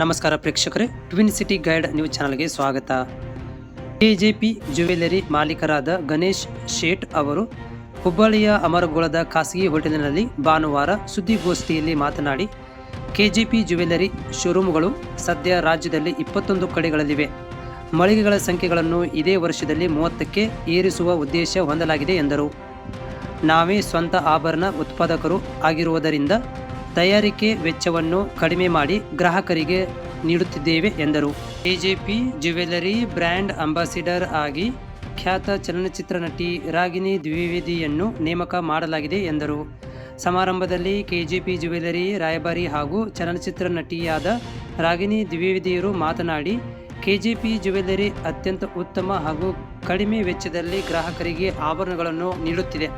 ನಮಸ್ಕಾರ ಪ್ರೇಕ್ಷಕರೇ. Twin city guide news ಚಾನಲ್ಗೆ ಸ್ವಾಗತ. ಕೆಜೆಪಿ ಜ್ಯುವೆಲರಿ ಮಾಲೀಕರಾದ ಗಣೇಶ್ ಶೇಟ್ ಅವರು ಹುಬ್ಬಳ್ಳಿಯ ಅಮರಗೋಳದ ಖಾಸಗಿ ಹೋಟೆಲ್ನಲ್ಲಿ ಭಾನುವಾರ ಸುದ್ದಿಗೋಷ್ಠಿಯಲ್ಲಿ ಮಾತನಾಡಿ, ಕೆಜೆಪಿ ಜ್ಯುವೆಲರಿ ಶೋರೂಮ್ಗಳು ಸದ್ಯ ರಾಜ್ಯದಲ್ಲಿ ಇಪ್ಪತ್ತೊಂದು ಕಡೆಗಳಲ್ಲಿವೆ. ಮಳಿಗೆಗಳ ಸಂಖ್ಯೆಗಳನ್ನು ಇದೇ ವರ್ಷದಲ್ಲಿ ಮೂವತ್ತಕ್ಕೆ ಏರಿಸುವ ಉದ್ದೇಶ ಹೊಂದಲಾಗಿದೆ ಎಂದರು. ನಾವೇ ಸ್ವಂತ ಆಭರಣ ಉತ್ಪಾದಕರು ಆಗಿರುವುದರಿಂದ ತಯಾರಿಕೆ ವೆಚ್ಚವನ್ನು ಕಡಿಮೆ ಮಾಡಿ ಗ್ರಾಹಕರಿಗೆ ನೀಡುತ್ತಿದ್ದೇವೆ ಎಂದರು. ಎಜೆಪಿ ಜ್ಯುವೆಲರಿ ಬ್ರ್ಯಾಂಡ್ ಅಂಬಾಸಿಡರ್ ಆಗಿ ಖ್ಯಾತ ಚಲನಚಿತ್ರ ನಟಿ ರಾಗಿಣಿ ದ್ವಿವೇದಿಯನ್ನು ನೇಮಕ ಮಾಡಲಾಗಿದೆ ಎಂದರು. ಸಮಾರಂಭದಲ್ಲಿ ಕೆಜೆಪಿ ಜ್ಯುವೆಲರಿ ರಾಯಭಾರಿ ಹಾಗೂ ಚಲನಚಿತ್ರ ನಟಿಯಾದ ರಾಗಿಣಿ ದ್ವಿವೇದಿಯರು ಮಾತನಾಡಿ, ಕೆಜೆಪಿ ಜ್ಯುವೆಲರಿ ಅತ್ಯಂತ ಉತ್ತಮ ಹಾಗೂ ಕಡಿಮೆ ವೆಚ್ಚದಲ್ಲಿ ಗ್ರಾಹಕರಿಗೆ ಆಭರಣಗಳನ್ನು ನೀಡುತ್ತಿದೆ.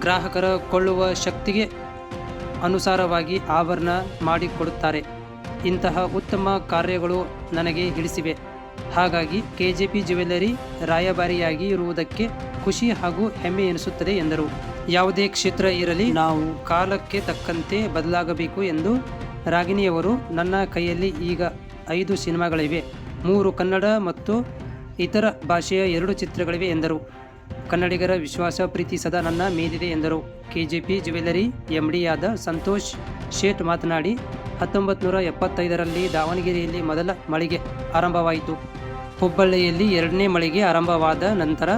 ಗ್ರಾಹಕರ ಕೊಳ್ಳುವ ಶಕ್ತಿಗೆ ಅನುಸಾರವಾಗಿ ಆಭರಣ ಮಾಡಿಕೊಡುತ್ತಾರೆ. ಇಂತಹ ಉತ್ತಮ ಕಾರ್ಯಗಳು ನನಗೆ ಹಿಡಿಸಿವೆ ಹಾಗಾಗಿ ಕೆಜೆಪಿ ಜ್ಯುವೆಲ್ಲರಿ ರಾಯಭಾರಿಯಾಗಿ ಇರುವುದಕ್ಕೆ ಖುಷಿ ಹಾಗೂ ಹೆಮ್ಮೆ ಎನಿಸುತ್ತದೆ ಎಂದರು. ಯಾವುದೇ ಕ್ಷೇತ್ರ ಇರಲಿ, ನಾವು ಕಾಲಕ್ಕೆ ತಕ್ಕಂತೆ ಬದಲಾಗಬೇಕು ಎಂದು ರಾಗಿಣಿಯವರು ನನ್ನ ಕೈಯಲ್ಲಿ ಈಗ ಐದು ಸಿನಿಮಾಗಳಿವೆ. ಮೂರು ಕನ್ನಡ ಮತ್ತು ಇತರ ಭಾಷೆಯ ಎರಡು ಚಿತ್ರಗಳಿವೆ ಎಂದರು. ಕನ್ನಡಿಗರ ವಿಶ್ವಾಸ ಪ್ರೀತಿ ಸದಾ ನನ್ನ ಮೇಲಿದೆ ಎಂದರು. ಕೆಜೆಪಿ ಜ್ಯುವೆಲ್ಲರಿ ಎಂಡಿಯಾದ ಸಂತೋಷ್ ಶೇಟ್ ಮಾತನಾಡಿ ಹತ್ತೊಂಬತ್ತು ನೂರ ಎಪ್ಪತ್ತೈದರಲ್ಲಿ ದಾವಣಗೆರೆಯಲ್ಲಿ ಮೊದಲ ಮಳಿಗೆ ಆರಂಭವಾಯಿತು. ಹುಬ್ಬಳ್ಳಿಯಲ್ಲಿ ಎರಡನೇ ಮಳಿಗೆ ಆರಂಭವಾದ ನಂತರ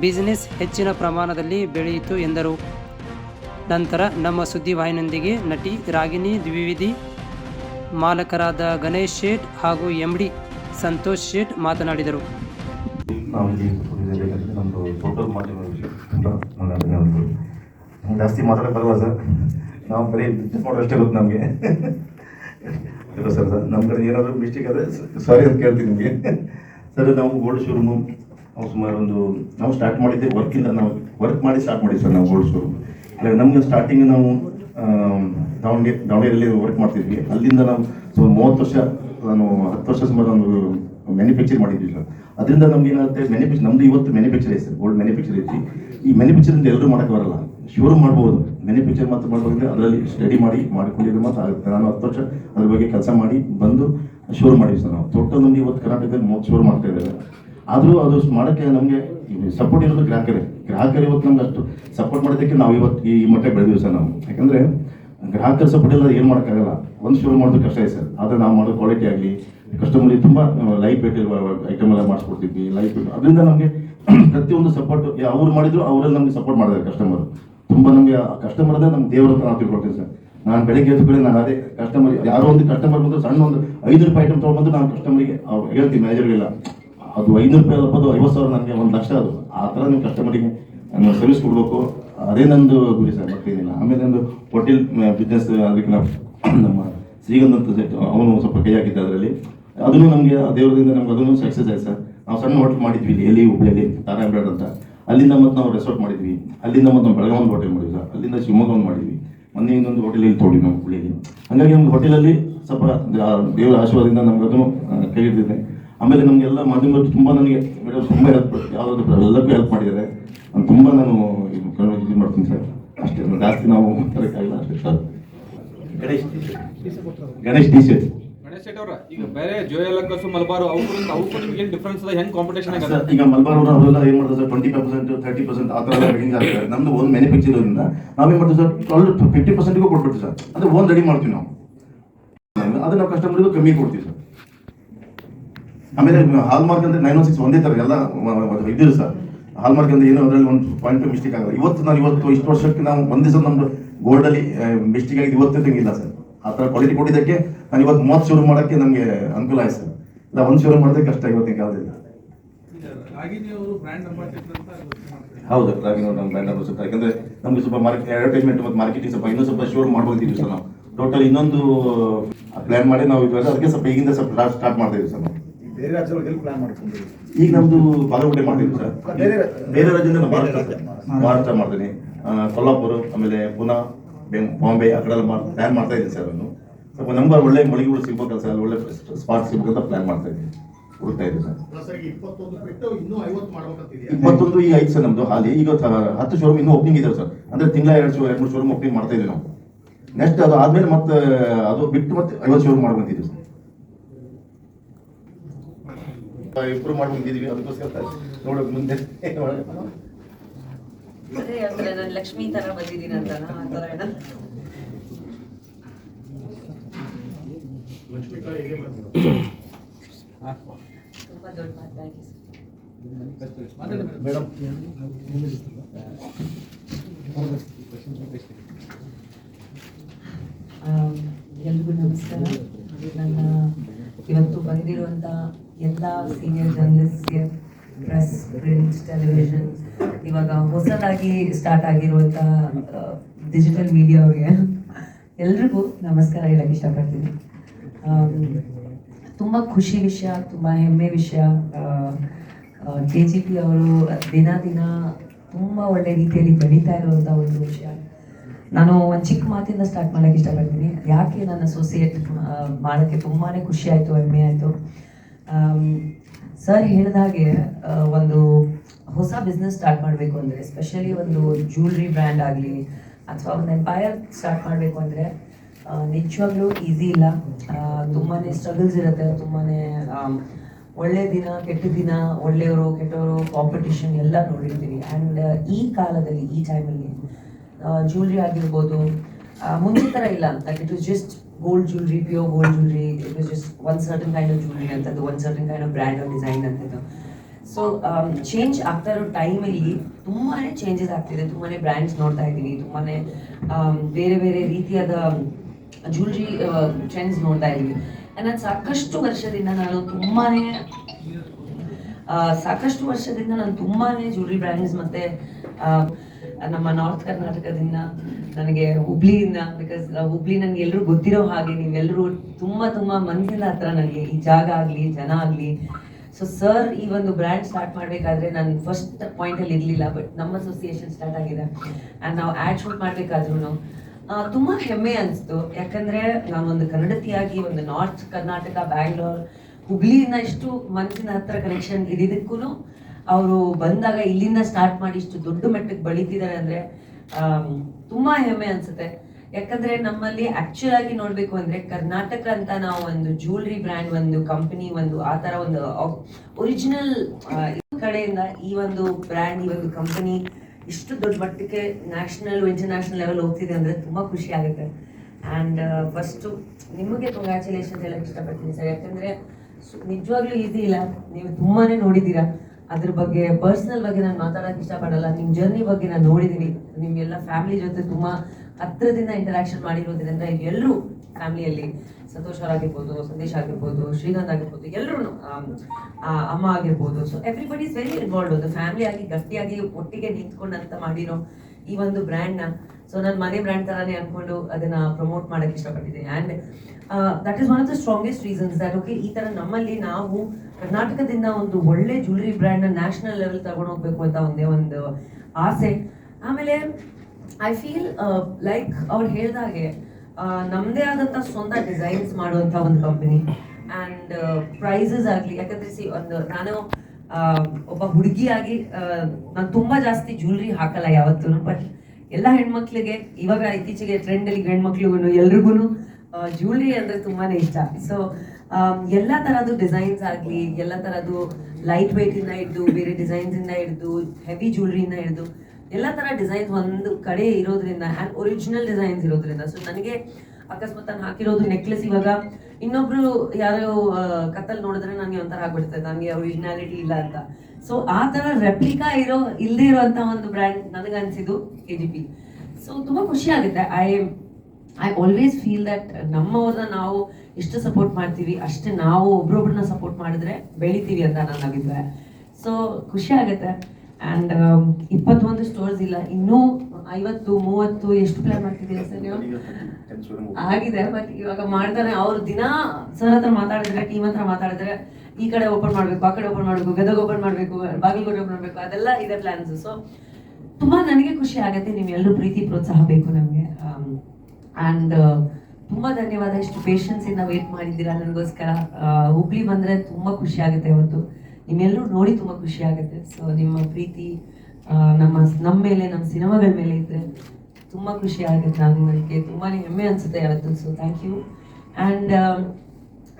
ಬಿಸಿನೆಸ್ ಹೆಚ್ಚಿನ ಪ್ರಮಾಣದಲ್ಲಿ ಬೆಳೆಯಿತು ಎಂದರು. ನಂತರ ನಮ್ಮ ಸುದ್ದಿವಾಹಿನಿಯೊಂದಿಗೆ ನಟಿ ರಾಗಿಣಿ ದ್ವಿವಿಧಿ ಮಾಲಕರಾದ ಗಣೇಶ್ ಶೇಟ್ ಹಾಗೂ ಎಂಡಿ ಸಂತೋಷ್ ಶೇಟ್ ಮಾತನಾಡಿದರು ನಾವು ಇಲ್ಲಿ ಕೂತ್ಕೊಂಡಿದ್ದೇವೆ ನಮ್ಮದು ಟೋಟಲ್ ಮಾಧ್ಯಮ ವಿಷಯ ತುಂಬ ಧನ್ಯವಾದಗಳು ನಂಗೆ ಜಾಸ್ತಿ ಮಾತಾಡೋಕೆ ಬರಲ್ಲ ಸರ್. ನಾವು ಬರೀ ಬಿಸ್ನೆಸ್ ಮಾಡೋಷ್ಟೇ ಗೊತ್ತು ನಮಗೆ. ಇಲ್ಲ ಸರ್ ಸರ್ ನಮ್ಮ ಕಡೆ ಏನಾದರೂ ಮಿಸ್ಟೇಕ್ ಆದರೆ ಸಾರಿ ಅಂತ ಕೇಳ್ತೀನಿ ನಿಮಗೆ. ಸರ್, ನಾವು ಗೋಲ್ಡ್ ಶೋರೂಮು ನಾವು ಸುಮಾರು ಒಂದು, ನಾವು ಸ್ಟಾರ್ಟ್ ಮಾಡಿದ್ದೆ ವರ್ಕಿಂದ ನಾವು ವರ್ಕ್ ಮಾಡಿ ಸ್ಟಾರ್ಟ್ ಮಾಡಿದ್ವಿ ಸರ್ ನಾವು ಗೋಲ್ಡ್ ಶೋರೂಮ್ ಇಲ್ಲ ನಮಗೆ ಸ್ಟಾರ್ಟಿಂಗ್ ನಾವು ದಾವಣಗೆರೆ, ದಾವಣಗೆರೆಯಲ್ಲಿ ವರ್ಕ್ ಮಾಡ್ತಿದ್ವಿ. ಅಲ್ಲಿಂದ ನಾವು ಸೊ ಮೂವತ್ತು ವರ್ಷ, ನಾನು ಹತ್ತು ವರ್ಷ ಸುಮಾರು ಒಂದು ಮ್ಯಾನುಫ್ಯಾಕ್ಚರ್ ಮಾಡಿದ್ವಿ ಸರ್. ಅದರಿಂದ ನಮ್ಗೆ ಏನಾಗುತ್ತೆ ಮ್ಯಾನುಫ್ಯಾಕ್ಚರ್ ನಮ್ದು ಇವತ್ತು ಮ್ಯಾನುಫ್ಯಾಕ್ಚರ್ ಐತೆ ಸರ್ ಗೋಲ್ಡ್ ಮ್ಯಾನುಫ್ಯಾಕ್ಚರ್ ಐತಿ ಈ ಮ್ಯಾನುಫ್ಯಾಕ್ಚರಿಂದ ಎಲ್ಲರೂ ಮಾಡೋಕ್ಕೆ ಬರಲ್ಲ. ಶೋರೂಮ್ ಮಾಡ್ಬೋದು. ಪಿಕ್ಚರ್ ಮಾತ್ರ ಮಾಡಬೇಕಂದ್ರೆ ಅದರಲ್ಲಿ ಸ್ಟಡಿ ಮಾಡಿ, ಮಾಡಿಕೊಂಡಿದ್ರೆ ಮಾತ್ರ ನಾನು ಹತ್ತು ವರ್ಷ ಅದ್ರ ಬಗ್ಗೆ ಕೆಲಸ ಮಾಡಿ ಬಂದು ಶುರು ಮಾಡಿದ್ವಿ ಸರ್ ನಾವು. ತೊಟ್ಟ ನಮ್ಗೆ ಇವತ್ತು ಕರ್ನಾಟಕದಲ್ಲಿ ಮೂವತ್ತು ಶುರು ಮಾಡ್ತಾ ಇದ್ದೇವೆ ಆದರೂ ಅದು ಮಾಡೋಕ್ಕೆ ನಮಗೆ ಸಪೋರ್ಟ್ ಇರೋದು ಗ್ರಾಹಕರೇ. ಗ್ರಾಹಕರು ಇವತ್ತು ನಮ್ಗೆ ಅಷ್ಟು ಸಪೋರ್ಟ್ ಮಾಡೋದಕ್ಕೆ ನಾವು ಇವತ್ತು ಈ ಮಟ್ಟ ಬೆಳೆದಿವಿ ಸರ್ ನಾವು. ಯಾಕಂದರೆ ಗ್ರಾಹಕರ ಸಪೋರ್ಟ್ ಇಲ್ಲ ಏನು ಮಾಡೋಕ್ಕಾಗಲ್ಲ. ಒಂದು ಶುರು ಮಾಡೋದು ಕಷ್ಟ ಇದೆ ಸರ್. ಆದರೆ ನಾವು ಮಾಡೋ ಕ್ವಾಲಿಟಿ ಆಗಲಿ ಕಸ್ಟಮರ್ಗೆ ತುಂಬ ಲೈಫ್ ವೇಟ್ ಐಟಮ್ ಎಲ್ಲ ಮಾಡಿಸ್ಕೊಡ್ತಿದ್ವಿ ಲೈಫ್ ಅದರಿಂದ ನಮಗೆ ಪ್ರತಿಯೊಂದು ಸಪೋರ್ಟ್ ಅವ್ರು ಮಾಡಿದ್ರು ಅವರಲ್ಲಿ ನಮಗೆ ಸಪೋರ್ಟ್ ಮಾಡಿದ್ದಾರೆ ಕಸ್ಟಮರ್ ತುಂಬ ನಮಗೆ ಕಸ್ಟಮರ್ ಅದೇ ನಮ್ಮ ದೇವರ ಹತ್ರ ನಾವು ಸರ್. ನಾನು ಬೆಳಗ್ಗೆ ಎದ್ದು ಕೂಡ ನಾನು ಅದೇ ಕಸ್ಟಮರ್ ಯಾರೋ ಒಂದು ಕಸ್ಟಮರ್ ಬಂದು ಸಣ್ಣ ಒಂದು ಐದು ರೂಪಾಯಿ ಐಟಮ್ ತೊಗೊಂಡ್ಬಂದು ನಾನು ಕಸ್ಟಮರ್ಗೆ ಅವ್ರು ಹೇಳ್ತೀನಿ ಮ್ಯಾನೇಜರ್ಗೆಲ್ಲ ಅದು ಐನೂರು ರೂಪಾಯಿ ಅದು ಐವತ್ತು ಸಾವಿರ ನನಗೆ ಒಂದು ಲಕ್ಷ ಅದು. ಆ ಥರ ನೀವು ಕಸ್ಟಮರಿಗೆ ನಾನು ಸರ್ವಿಸ್ ಕೊಡಬೇಕು. ಅದೇ ನಂದು ಗುರಿ ಸರ್ ಮತ್ತೇನಿಲ್ಲ ಆಮೇಲೆ ನಂದು ಹೋಟೆಲ್ ಬಿಸ್ನೆಸ್ ಅದಕ್ಕೆ ನಾವು ನಮ್ಮ ಶ್ರೀಗಂಧ ಅಂತ ಅವನು ಸ್ವಲ್ಪ ಕೈ ಹಾಕಿದ್ದ ಅದರಲ್ಲಿ. ಅದನ್ನು ನಮಗೆ ದೇವರದಿಂದ ನಮ್ಗೆ ಅದನ್ನು ಸಕ್ಸಸ್ ಆಯ್ತು ಸರ್. ನಾವು ಸಣ್ಣ ಹೋಟೆಲ್ ಮಾಡಿದ್ವಿ ಇಲ್ಲಿ, ಎಲ್ಲಿ, ಹುಬ್ಳಿಯಲ್ಲಿ ತಾರಾ ಅಂತ. ಅಲ್ಲಿಂದ ಮತ್ತೆ ನಾವು ರೆಸಾರ್ಟ್ ಮಾಡಿದ್ವಿ. ಅಲ್ಲಿಂದ ಮತ್ತೆ ನಾವು ಬೆಳಗಾವಿ ಹೋಟೆಲ್ ಮಾಡಿದ್ವಿ ಅಲ್ಲಿಂದ ಶಿವಮೊಗ್ಗ ಒಂದು ಮಾಡಿದ್ವಿ. ಮೊನ್ನೆ ಇನ್ನೊಂದು ಹೋಟೆಲ್ ಇಲ್ಲಿ ತೊಗೊಂಡ್ವಿ ನಾವು ಹುಬ್ಳಿಯಲ್ಲಿ. ಹಾಗಾಗಿ ನಮ್ಮ ಹೋಟೆಲಲ್ಲಿ ಸ್ವಲ್ಪ ದೇವರ ಆಶೀರ್ವಾದದಿಂದ ನಮ್ಗೆ ಅದನ್ನು ಕೈ ಹಿಡಿದಿದೆ. ಆಮೇಲೆ ನಮಗೆಲ್ಲ ಮಾಧ್ಯಮದಲ್ಲಿ ತುಂಬ ನನಗೆ ತುಂಬ ಹೆಲ್ಪ್ ಯಾವುದಾದ್ರು ಎಲ್ಲರಿಗೂ ಹೆಲ್ಪ್ ಮಾಡಿದ್ದಾರೆ. ನಾನು ತುಂಬ ನಾನು ಇದು ಮಾಡ್ತೀನಿ ಸರ್. ಅಷ್ಟೇ, ಜಾಸ್ತಿ ನಾವು ಮಾತಾಡೋಕ್ಕಾಗಲ್ಲ ಅಷ್ಟೇ ಸರ್. ಗಣೇಶ್ ಗಣೇಶ್ ಗಣೇಶ್ ಶೆಟ್ಟಿ ಅವ್ರ ಈಗ ಬೇರೆ ಜೋಯಲಕ್ಕಸು ಮಲಬಾರು ಅವಕ್ಕೂ ಅವಕ್ಕೂ ನಿಮ್ಗೆ ಏನು ಡಿಫ್ರೆನ್ಸ್ ಅದ? ಹೆಂಗ್ ಕಾಂಪಿಟೇಷನ್ ಆಗದ ಈಗ ಮಲ್ಬಾರ್ ಅವರು ಅವರೆಲ್ಲ ಏನ್ ಮಾಡ್ತಾರೆ sir twenty five percent thirty percent ಆ ಥರ ಹಿಂಗೆ ಆಗ್ತಾರೆ ನಮ್ದು ಒಂದು ಮ್ಯಾನುಫ್ಯಾಕ್ಚರ್ ಇರೋದ್ರಿಂದ ನಾವೇನ್ ಮಾಡ್ತೀವಿ ಸರ್ ಟ್ವೆಲ್ ಫಿಫ್ಟಿ ಪರ್ಸೆಂಟ್ಗೂ ಕೊಟ್ಬಿಡ್ತೀವಿ ಸರ್. ಅಂದ್ರೆ ಒಂದು ರೆಡಿ ಮಾಡ್ತೀವಿ ನಾವು. ಅದನ್ನ ನಾವು ಕಸ್ಟಮರ್ಗೂ ಕಮ್ಮಿ ಕೊಡ್ತೀವಿ ಸರ್. ಆಮೇಲೆ ಹಾಲ್ ಮಾರ್ಕ್ ಅಂದ್ರೆ ನೈನ್ ಒನ್ ಸಿಕ್ಸ್ ಒಂದೇ ತರ ಎಲ್ಲ ಇದ್ದೀರಿ ಸರ್. ಹಾಲ್ ಮಾರ್ಕ್ ಅಂದ್ರೆ ಏನೋ ಅದರಲ್ಲಿ ಒಂದು ಪಾಯಿಂಟ್ ಮಿಸ್ಟೇಕ್ ಆಗಲ್ಲ ಇವತ್ತು ನಾನು ಇವತ್ತು ಇಷ್ಟು ವರ್ಷಕ್ಕೆ ನಾವು ಒಂದು ದಿವಸ ನಮ್ದು ಗೋಲ್ಡಲ್ಲಿ ಮಿಸ್ಟೇಕ್ ಆಗಿ ಇವತ್ತೇ ತೆಗಿಲ್ಲ ಸರ್. ಆ ಥರ ಕ್ವಾಲಿಟಿ ಕೊಟ್ಟಿದ್ದಕ್ಕೆ ನಾನು ಇವತ್ತು ಮೂವತ್ತು ಶುರು ಮಾಡೋಕ್ಕೆ ನಮಗೆ ಅನುಕೂಲ ಆಯ್ತು ಸರ್. ಇಲ್ಲ ಒಂದು ಶುರು ಮಾಡೋದೇ ಕಷ್ಟ ಇವತ್ತಿನ ಕಾಲದಿಂದ ಹೌದು ರಾಗಿ ನಮ್ಮ ಬ್ರ್ಯಾಂಡ್ ಯಾಕಂದ್ರೆ ನಮ್ಗೆ ಸ್ವಲ್ಪ ಮಾರ್ಕೆಟ್ ಅಡ್ವರ್ಟೈಸ್ಮೆಂಟ್ ಮತ್ತು ಮಾರ್ಕೆಟಿಂಗ್ ಸ್ವಲ್ಪ ಇನ್ನೂ ಸ್ವಲ್ಪ ಶೋರ್ ಮಾಡ್ಬೋದಿದ್ದೀವಿ ಸರ್ ನಾವು. ಟೋಟಲ್ ಇನ್ನೊಂದು ಪ್ಲಾನ್ ಮಾಡಿ ನಾವು ಇವಾಗ ಅದಕ್ಕೆ ಸ್ವಲ್ಪ ಈಗಿಂದ ಸ್ವಲ್ಪ ಸ್ಟಾರ್ಟ್ ಮಾಡ್ತಾ ಇದೀವಿ ಸರ್ ನಾವು. ಬೇರೆ ರಾಜ್ಯಗಳಿಗೆ ಪ್ಲಾನ್ ಮಾಡ್ಕೊಂಡಿದ್ದೀವಿ ಈಗ ನಮ್ದು ಬಾಗಲಕೋಟೆ ಮಾಡ್ತೀವಿ ಸರ್. ಬೇರೆ ಬೇರೆ ರಾಜ್ಯದಿಂದ ಮಹಾರಾಷ್ಟ್ರ ಮಹಾರಾಷ್ಟ್ರ ಮಾಡ್ತೀನಿ. ಕೊಲ್ಲಾಪುರ ಆಮೇಲೆ ಪುನಾ ಬೆಂ- ಬಾಂಬೆ ಆ ಕಡೆ ಎಲ್ಲ ಪ್ಲಾನ್ ಮಾಡ್ತಾ ಇದ್ದೀನಿ ಸರ್ ನಾನು. ಸ್ವಲ್ಪ ನಂಬರ್ ಒಳ್ಳೆ ಮಳಿಗೆಗಳು ಸಿಗ್ಬೇಕಲ್ಲ ಸರ್ ಒಳ್ಳೆ ಸ್ಪಾಟ್ ಸಿಗ್ಬೇಕಂತ ಪ್ಲಾನ್ ಮಾಡ್ತಾ ಇದ್ದೀನಿ. ಹುಡುಕ್ತಾ ಇದ್ದೀನಿ ಇಪ್ಪತ್ತೊಂದು ಈಗ ಐದು ಸರ್ ನಮ್ದು ಹಾಲಿ. ಈಗ ಹತ್ತು ಶೋರೂಮ್ ಇನ್ನೂ ಓಪನಿಂಗ್ ಇದೆ ಸರ್. ಅಂದ್ರೆ ತಿಂಗಳ ಎರಡು ಶೋ ಎರಡು ಮೂರು ಶೋರೂಮ್ ಓಪನಿಂಗ್ ಮಾಡ್ತಾ ಇದ್ದೀವಿ ನಾವು. ನೆಕ್ಸ್ಟ್ ಅದು ಆದ್ಮೇಲೆ ಮತ್ತೆ ಅದು ಬಿಟ್ಟು ಮತ್ತೆ ಐವತ್ತು ಶೋರೂಮ್ ಮಾಡ್ಕೊಂತಿದ್ದೀವಿ ಸರ್. ಇಂಪ್ರೂವ್ ಮಾಡ್ಕೊಂಡಿದ್ದೀವಿ ಅದಕ್ಕೋಸ್ಕರ ನೋಡೋಕೆ ಮುಂದೆ. ಅದೇ ಅಂದ್ರೆ ನಾನು ಲಕ್ಷ್ಮಿ ತರ ಬಂದಿದ್ದೀನಿ ಅಂತ ಆ ಥರ ಏನೋ? ತುಂಬಾ ದೊಡ್ಡ ಮಾತು thank you sir madam um, ಎಲ್ರಿಗೂ ನಮಸ್ಕಾರ ನನ್ನ ಇವತ್ತು ಬಂದಿರುವಂಥ ಎಲ್ಲ ಸೀನಿಯರ್ ಜರ್ನಲಿಸ್ಟ್ಗೆ ಪ್ರೆಸ್ ಪ್ರಿಂಟ್ ಟೆಲಿವಿಷನ್ ಇವಾಗ ಹೊಸದಾಗಿ ಸ್ಟಾರ್ಟ್ ಆಗಿರುವಂಥ ಡಿಜಿಟಲ್ ಮೀಡಿಯಾ ಅವ್ರಿಗೆ ಎಲ್ರಿಗೂ ನಮಸ್ಕಾರ ಹೇಳಕ್ಕೆ ಇಷ್ಟಪಡ್ತೀನಿ ತುಂಬ ಖುಷಿ ವಿಷಯ, ತುಂಬ ಹೆಮ್ಮೆ ವಿಷಯ. ಕೆ ಜಿ ಪಿ ಅವರು ದಿನ ದಿನ ತುಂಬ ಒಳ್ಳೆ ರೀತಿಯಲ್ಲಿ ಬೆಳೀತಾ ಇರುವಂಥ ಒಂದು ವಿಷಯ. ನಾನು ಒಂದು ಚಿಕ್ಕ ಮಾತಿಂದ ಸ್ಟಾರ್ಟ್ ಮಾಡೋಕ್ಕೆ ಇಷ್ಟಪಡ್ತೀನಿ. ಯಾಕೆ ನನ್ನ ಅಸೋಸಿಯೇಟ್ ಮಾಡೋಕ್ಕೆ ತುಂಬಾ ಖುಷಿ ಆಯಿತು, ಹೆಮ್ಮೆ ಆಯಿತು? ಸರ್ ಹೇಳಿದ ಹಾಗೆ ಒಂದು ಹೊಸ ಬಿಸ್ನೆಸ್ ಸ್ಟಾರ್ಟ್ ಮಾಡಬೇಕು ಅಂದರೆ ಎಸ್ಪೆಷಲಿ ಒಂದು ಜ್ಯುವೆಲ್ರಿ ಬ್ರ್ಯಾಂಡ್ ಆಗಲಿ, ಅಥವಾ ಒಂದು ಎಂಪೈರ್ ಸ್ಟಾರ್ಟ್ ಮಾಡಬೇಕು ಅಂದರೆ ನಿಜವಾಗ್ಲೂ ಈಸಿ ಇಲ್ಲ. ತುಂಬಾ ಸ್ಟ್ರಗಲ್ಸ್ ಇರುತ್ತೆ ತುಂಬಾ ಒಳ್ಳೆ ದಿನ, ಕೆಟ್ಟ ದಿನ, ಒಳ್ಳೆಯವರು, ಕೆಟ್ಟವರು ಕಾಂಪಿಟಿಷನ್ ಎಲ್ಲ ನೋಡಿರ್ತೀವಿ ಆ್ಯಂಡ್ ಈ ಕಾಲದಲ್ಲಿ, ಈ ಟೈಮಲ್ಲಿ ಜ್ಯುವೆಲ್ರಿ ಆಗಿರ್ಬೋದು ಮುಂಚಿನ ಥರ ಇಲ್ಲ. Like it is just gold jewellery pure gold jewellery it is just one certain kind of jewellery ಅಂತದ್ದು one certain kind of brand of design ಅಂತದ್ದು. ಸೊ ಚೇಂಜ್ ಆಗ್ತಾ ಇರೋ ಟೈಮಲ್ಲಿ ತುಂಬಾ ಚೇಂಜಸ್ ಆಗ್ತಿದೆ. ತುಂಬಾ ಬ್ರ್ಯಾಂಡ್ಸ್ ನೋಡ್ತಾ ಇದ್ದೀವಿ ತುಂಬಾ ಬೇರೆ ಬೇರೆ ರೀತಿಯಾದ ಜ್ಯುವೆಲ್ರಿ ಟ್ರೆಂಡ್ಸ್ ನೋಡ್ತಾ ಇದ್ದೀವಿ ನಾನು ಸಾಕಷ್ಟು ವರ್ಷದಿಂದ ನಾನು ತುಂಬಾ ಸಾಕಷ್ಟು ವರ್ಷದಿಂದ ನಾನು ತುಂಬಾನೇ ಜ್ಯುವೆಲ್ರಿ ಬ್ರ್ಯಾಂಡ್ಸ್ ಮತ್ತೆ ನಮ್ಮ ನಾರ್ತ್ ಕರ್ನಾಟಕದಿಂದ ನನಗೆ ಹುಬ್ಳಿಯಿಂದ ಬಿಕಾಸ್ ಹುಬ್ಳಿ ನನಗೆ ಎಲ್ಲರೂ ಗೊತ್ತಿರೋ ಹಾಗೆ ನೀವೆಲ್ಲರೂ ತುಂಬ ತುಂಬ ಮನಸ್ಸಿನ ಹತ್ರ ನನಗೆ ಈ ಜಾಗ ಆಗಲಿ, ಜನ ಆಗಲಿ. ಸೊ ಸರ್ ಈ ಒಂದು ಬ್ರ್ಯಾಂಡ್ ಸ್ಟಾರ್ಟ್ ಮಾಡಬೇಕಾದ್ರೆ ನಾನು ಫಸ್ಟ್ ಪಾಯಿಂಟಲ್ಲಿ ಇರಲಿಲ್ಲ ಬಟ್ ನಮ್ಮ ಅಸೋಸಿಯೇಷನ್ ಸ್ಟಾರ್ಟ್ ಆಗಿದೆ. ಆ್ಯಂಡ್ ನಾವು ಆ್ಯಡ್ ಶೂಟ್ ಮಾಡಬೇಕಾದ್ರೂ ತುಂಬ ಹೆಮ್ಮೆ ಅನಿಸ್ತು. ಯಾಕಂದರೆ ನಾನೊಂದು ಕನ್ನಡತಿಯಾಗಿ ಒಂದು ನಾರ್ತ್ ಕರ್ನಾಟಕ, ಬ್ಯಾಂಗ್ಳೂರ್, ಹುಬ್ಳಿಯಿಂದ ಇಷ್ಟು ಮನಸ್ಸಿನ ಹತ್ರ ಕನೆಕ್ಷನ್ ಇದ್ದಿದ್ದಕ್ಕೂ ಅವರು ಬಂದಾಗ ಇಲ್ಲಿಂದ ಸ್ಟಾರ್ಟ್ ಮಾಡಿ ಇಷ್ಟು ದೊಡ್ಡ ಮಟ್ಟಕ್ಕೆ ಬೆಳೀತಿದ್ದಾರೆ ಅಂದರೆ ತುಂಬಾ ಹೆಮ್ಮೆ ಅನಿಸುತ್ತೆ. ಯಾಕಂದ್ರೆ ನಮ್ಮಲ್ಲಿ ಆಕ್ಚುಯಲ್ ಆಗಿ ನೋಡ್ಬೇಕು ಅಂದ್ರೆ ಕರ್ನಾಟಕ ಅಂತ ನಾವು ಒಂದು ಜ್ಯುವೆಲ್ರಿ ಬ್ರ್ಯಾಂಡ್ ಒಂದು ಕಂಪನಿ ಒಂದು ಆ ತರ ಒಂದು ಒರಿಜಿನಲ್ ಕಡೆಯಿಂದ ಈ ಒಂದು ಬ್ರ್ಯಾಂಡ್ ಈ ಒಂದು ಕಂಪನಿ ಇಷ್ಟು ದೊಡ್ಡ ಮಟ್ಟಕ್ಕೆ ನ್ಯಾಷನಲ್ ಇಂಟರ್ನ್ಯಾಷನಲ್ ಲೆವೆಲ್ ಹೋಗ್ತಿದೆ ಅಂದರೆ ತುಂಬ ಖುಷಿ ಆಗುತ್ತೆ. ಆ್ಯಂಡ್ ಫಸ್ಟು ನಿಮಗೆ ಕಂಗ್ರ್ಯಾಚುಲೇಷನ್ ಹೇಳೋಕ್ಕೆ ಇಷ್ಟಪಡ್ತೀನಿ ಸರ್ ಯಾಕೆಂದರೆ ನಿಜವಾಗ್ಲೂ ಈಸಿ ಇಲ್ಲ. ನೀವು ತುಂಬಾ ನೋಡಿದ್ದೀರಾ. ಅದ್ರ ಬಗ್ಗೆ ಪರ್ಸ್ನಲ್ ಬಗ್ಗೆ ನಾನು ಮಾತಾಡೋಕೆ ಇಷ್ಟಪಡಲ್ಲ. ನಿಮ್ಮ ಜರ್ನಿ ಬಗ್ಗೆ ನಾನು ನೋಡಿದ್ದೀನಿ ನಿಮಗೆಲ್ಲ ಫ್ಯಾಮಿಲಿ ಜೊತೆ ತುಂಬ ಹತ್ತಿರದಿಂದ ಇಂಟರಾಕ್ಷನ್ ಮಾಡಿರೋದ್ರಿಂದ ಎಲ್ಲರೂ ಫ್ಯಾಮಿಲಿಯಲ್ಲಿ ಸಂತೋಷ್ ಆಗಿರ್ಬೋದು ಸಂದೇಶ್ ಆಗಿರ್ಬೋದು ಶ್ರೀಕಾಂತ್ ಆಗಿರ್ಬೋದು ಎಲ್ಲರೂ ಅಮ್ಮ ಆಗಿರ್ಬೋದು. So everybody is very involve ಒಂದು ಫ್ಯಾಮಿಲಿ ಆಗಿ, ಗಟ್ಟಿಯಾಗಿ, ಒಟ್ಟಿಗೆ ನಿಂತ್ಕೊಂಡಂತ ಮಾಡಿರೋ ಈ ಒಂದು ಬ್ರ್ಯಾಂಡ್ನ ಸೊ ನಾನು ಮನೆ ಬ್ರ್ಯಾಂಡ್ ತರಾನೇ ಅನ್ಕೊಂಡು ಅದನ್ನ ಪ್ರಮೋಟ್ ಮಾಡಕ್ಕೆ ಇಷ್ಟಪಟ್ಟಿದೆ and that is one of the strongest reasons that okay ಈ ತರ ನಮ್ಮಲ್ಲಿ ನಾವು ಕರ್ನಾಟಕದಿಂದ ಒಂದು ಒಳ್ಳೆ ಜ್ಯುವೆಲ್ಲರಿ ಬ್ರ್ಯಾಂಡ್ ನ್ಯಾಷನಲ್ ಲೆವೆಲ್ ತಗೊಂಡು ಹೋಗ್ಬೇಕು ಅಂತ ಒಂದೇ ಒಂದು ಆಸೆ. ಆಮೇಲೆ ಐ ಫೀಲ್ ಲೈಕ್ ಅವ್ರು ಹೇಳ್ದಾಗೆ ಆ, ನಮ್ದೇ ಆದಂತ ಸ್ವಂತ ಡಿಸೈನ್ಸ್ ಮಾಡುವಂತ ಒಂದು ಕಂಪನಿ ಅಂಡ್ ಪ್ರೈಸಸ್ ಆಗಲಿ ಯಾಕಂದ್ರೆ ಸಿ ಒಂದು ನಾನು ಒಬ್ಬ ಹುಡುಗಿಯಾಗಿ ನಾನು ತುಂಬಾ ಜಾಸ್ತಿ ಜ್ಯುವೆಲ್ರಿ ಹಾಕಲ್ಲ ಯಾವತ್ತೂ ಬಟ್ ಎಲ್ಲ ಹೆಣ್ಮಕ್ಳಿಗೆ ಇವಾಗ ಇತ್ತೀಚೆಗೆ ಟ್ರೆಂಡ್ ಅಲ್ಲಿ ಗಂಡ್ಮಕ್ಳಿಗೂ ಎಲ್ರಿಗೂ ಜ್ಯುವೆಲ್ರಿ ಅಂದ್ರೆ ತುಂಬಾನೇ ಇಷ್ಟ. ಸೊ ಎಲ್ಲ ತರದ್ದು ಡಿಸೈನ್ಸ್ ಆಗಲಿ ಎಲ್ಲ ತರದ್ದು ಲೈಟ್ ಇಂದ ಹಿಡಿದು ಬೇರೆ ಡಿಸೈನ್ಸ್ ಇಂದ ಹಿಡಿದು ಹೆವಿ ಜ್ಯುವೆಲ್ರಿಯಿಂದ ಹಿಡಿದು ಎಲ್ಲ ತರ ಡಿಸೈನ್ಸ್ ಒಂದು ಕಡೆ ಇರೋದ್ರಿಂದ ಹ್ಯಾಂಡ್ ಒರಿಜಿನಲ್ ಡಿಸೈನ್ಸ್ ಇರೋದ್ರಿಂದ. ಸೊ ನನಗೆ ಅಕಸ್ಮಾತ್ ನಾನು ಹಾಕಿರೋದು ನೆಕ್ಲೆಸ್ ಇವಾಗ ಇನ್ನೊಬ್ರು ಯಾರೋ ಕತ್ತಲ್ ನೋಡಿದ್ರೆ ನನಗೆ ಒಂಥರ ಆಗ್ಬಿಡ್ತದೆ ನನಗೆ ಒರಿಜಿನಾಲಿಟಿ ಇಲ್ಲ ಅಂತ. ಸೊ ಆ ಥರ ರೆಪ್ಲಿಕಾ ಇರೋ ಇಲ್ಲದೆ ಇರುವಂತ ಒಂದು ಬ್ರ್ಯಾಂಡ್ ನನಗೆ ಅನ್ಸಿದ್ದು ಕೆ ಜಿ ಪಿ ಸೊ ತುಂಬಾ ಖುಷಿ ಆಗುತ್ತೆ. I I always feel that ನಮ್ಮವ್ರನ್ನ ನಾವು ಎಷ್ಟು ಸಪೋರ್ಟ್ ಮಾಡ್ತೀವಿ, ಅಷ್ಟೇ ನಾವು ಒಬ್ರೊಬ್ರನ್ನ ಸಪೋರ್ಟ್ ಮಾಡಿದ್ರೆ ಬೆಳಿತೀವಿ ಅಂತ ನನ್ನ ಅಭಿಪ್ರಾಯ. ಸೊ ಖುಷಿ ಆಗುತ್ತೆ. ಆ್ಯಂಡ್ ಇಪ್ಪತ್ತೊಂದು ಸ್ಟೋರ್ಸ್ ಇಲ್ಲ. ಇನ್ನೂ ಐವತ್ತು ಮೂವತ್ತು ಎಷ್ಟು ಪ್ಲಾನ್ ಮಾಡ್ತಿದ್ದೀರಾ ಸರ್ ನೀವು? ಆಗಿದೆ ಬಟ್ ಇವಾಗ ಮಾಡ್ತಾನೆ ಅವ್ರು ದಿನ ಸರ್ ಹತ್ರ ಮಾತಾಡಿದ್ರೆ ಟೀಮ್ ಹತ್ರ ಮಾತಾಡಿದ್ರೆ ಈ ಕಡೆ ಓಪನ್ ಮಾಡ್ಬೇಕು ಆ ಕಡೆ ಓಪನ್ ಮಾಡ್ಬೇಕು ಗದಗ ಓಪನ್ ಮಾಡ್ಬೇಕು ಬಾಗಲಕೋಟೆ ಓಪನ್ ಮಾಡ್ಬೇಕು ಅದೆಲ್ಲ ಇದೆ ಪ್ಲಾನ್ಸ್ ಸೊ ತುಂಬಾ ನನಗೆ ಖುಷಿ ಆಗುತ್ತೆ ನಿಮ್ಮೆಲ್ಲರೂ ಪ್ರೀತಿ ಪ್ರೋತ್ಸಾಹ ಬೇಕು ನಮಗೆ. ಆ್ಯಂಡ್ ತುಂಬಾ ಧನ್ಯವಾದ. ಇಷ್ಟು ಪೇಷನ್ಸ್ ಇಂದ ವೇಟ್ ಮಾಡಿದ್ದೀರಾ. ನನಗೋಸ್ಕರ ಆ, ಹುಬ್ಳಿ ಬಂದ್ರೆ ತುಂಬಾ ಖುಷಿ ಆಗುತ್ತೆ ಅವತ್ತು. ನಿಮ್ಮೆಲ್ಲರೂ ನೋಡಿ ತುಂಬಾ ಖುಷಿ ಆಗುತ್ತೆ. ಸೊ ನಿಮ್ಮ ಪ್ರೀತಿ ನಮ್ಮ ನಮ್ಮ ಮೇಲೆ, ನಮ್ಮ ಸಿನಿಮಾಗಳ ಮೇಲೆ ಇದ್ರೆ ತುಂಬಾ ಖುಷಿ ಆಗುತ್ತೆ. ನಾನು ನನಗೆ ತುಂಬಾನೇ ಹೆಮ್ಮೆ ಅನ್ಸುತ್ತೆ ಯಾವತ್ತು. ಸೊ ಥ್ಯಾಂಕ್ ಯು ಆ್ಯಂಡ್